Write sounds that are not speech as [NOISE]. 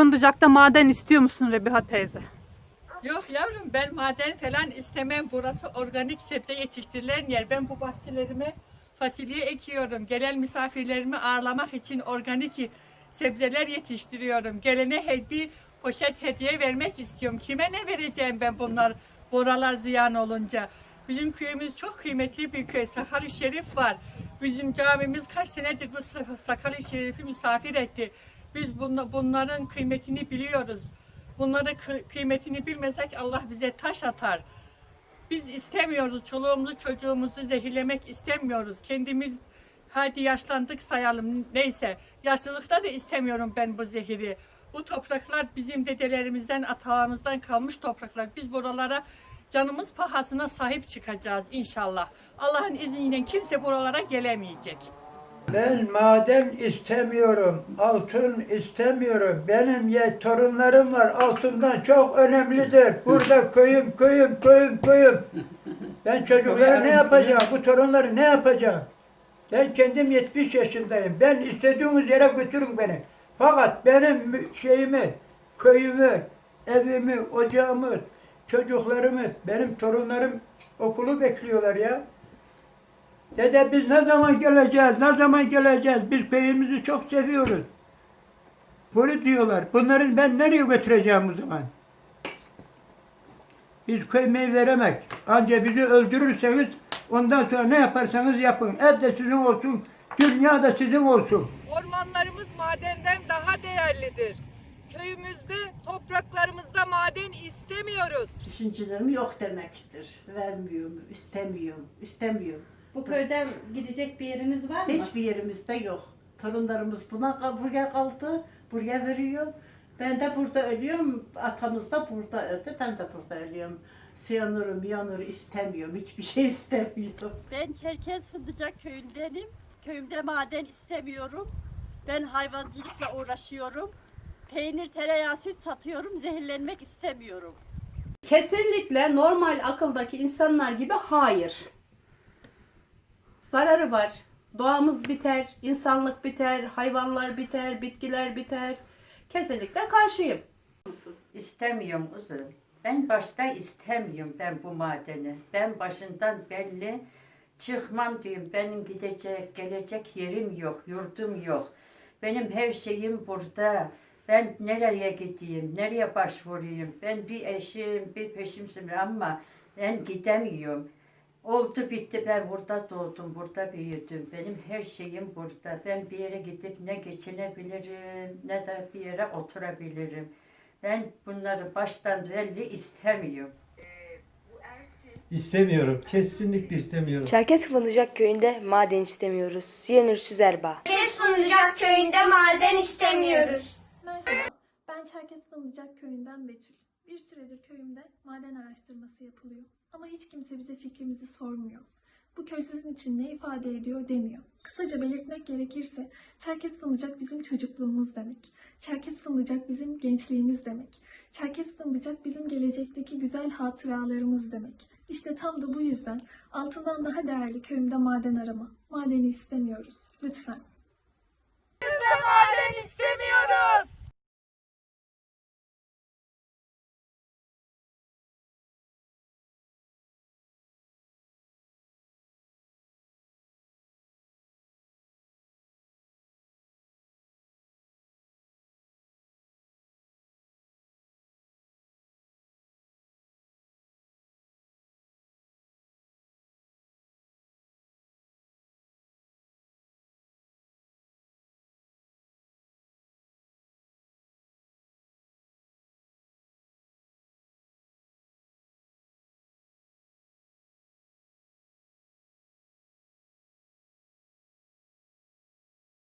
Fındıcak'ta maden istiyor musun Rebiha teyze? Yok yavrum ben maden falan istemem. Burası organik sebze yetiştirilen yer. Ben bu bahçelerime fasulye ekiyorum. Gelen misafirlerimi ağırlamak için organik sebzeler yetiştiriyorum. Gelene he- bir poşet hediye vermek istiyorum. Kime ne vereceğim ben bunlar boralar ziyan olunca? Bizim köyümüz çok kıymetli bir köy. Sakali Şerif var. Bizim camimiz kaç senedir bu Sa- Sakali Şerif'i misafir etti. Biz bunla- bunların kıymetini biliyoruz. Bunları kı- kıymetini bilmesek Allah bize taş atar. Biz istemiyoruz çoluğumuzu çocuğumuzu zehirlemek istemiyoruz. Kendimiz hadi yaşlandık sayalım neyse. Yaşlılıkta da istemiyorum ben bu zehiri. Bu topraklar bizim dedelerimizden, atalarımızdan kalmış topraklar. Biz buralara canımız pahasına sahip çıkacağız inşallah. Allah'ın izniyle kimse buralara gelemeyecek. Ben maden istemiyorum, altın istemiyorum. Benim ye torunlarım var, altından çok önemlidir. Burada köyüm, köyüm, köyüm, köyüm. Ben çocuklara ne yapacağım, bu torunları ne yapacağım? Ben kendim 70 yaşındayım. Ben istediğiniz yere götürün beni. Fakat benim şeyimi, köyümü, evimi, ocağımı, çocuklarımı, benim torunlarım okulu bekliyorlar ya. Dede biz ne zaman geleceğiz, ne zaman geleceğiz? Biz köyümüzü çok seviyoruz. Böyle diyorlar. Bunların ben nereye götüreceğim o zaman? Biz köymeyi veremek. Anca bizi öldürürseniz ondan sonra ne yaparsanız yapın. Ev de sizin olsun, dünya da sizin olsun. Ormanlarımız madenden daha değerlidir. Köyümüzde, topraklarımızda maden istemiyoruz. Düşüncelerim yok demektir. Vermiyorum, istemiyorum, istemiyorum. Bu köyden gidecek bir yeriniz var mı? Hiçbir yerimizde yok. Torunlarımız buna buraya kaldı, buraya veriyor. Ben de burada ölüyorum, atamız da burada öldü, ben de burada ölüyorum. Siyanuru, miyanuru istemiyorum, hiçbir şey [LAUGHS] istemiyorum. Ben Çerkez Fındıcak köyündenim. Köyümde maden istemiyorum. Ben hayvancılıkla uğraşıyorum. Peynir, tereyağı, süt satıyorum. Zehirlenmek istemiyorum. Kesinlikle normal akıldaki insanlar gibi hayır. Zararı var. Doğamız biter, insanlık biter, hayvanlar biter, bitkiler biter. Kesinlikle karşıyım. İstemiyorum kızım. Ben başta istemiyorum ben bu madeni. Ben başından belli çıkmam diyorum. Benim gidecek, gelecek yerim yok, yurdum yok. Benim her şeyim burada. Ben nereye gideyim, nereye başvurayım? Ben bir eşim, bir peşimsin ama ben gidemiyorum. Oldu bitti ben burada doğdum, burada büyüdüm. Benim her şeyim burada. Ben bir yere gidip ne geçinebilirim ne de bir yere oturabilirim. Ben bunları baştan belli istemiyorum. İstemiyorum. Kesinlikle istemiyorum. Çerkez Fındıcak köyünde maden istemiyoruz. Siyanür Süzerbağ. Kes Fındıcak köyünde maden istemiyoruz. Merhaba, ben Çerkez Fındıcak köyünden Betül. Bir süredir köyümde maden araştırması yapılıyor. Ama hiç kimse bize fikrimizi sormuyor. Bu köy sizin için ne ifade ediyor demiyor. Kısaca belirtmek gerekirse Çerkez Fındıcak bizim çocukluğumuz demek. Çerkez Fındıcak bizim gençliğimiz demek. Çerkez Fındıcak bizim gelecekteki güzel hatıralarımız demek. İşte tam da bu yüzden altından daha değerli köyümde maden arama. Madeni istemiyoruz. Lütfen. Maden istemiyoruz.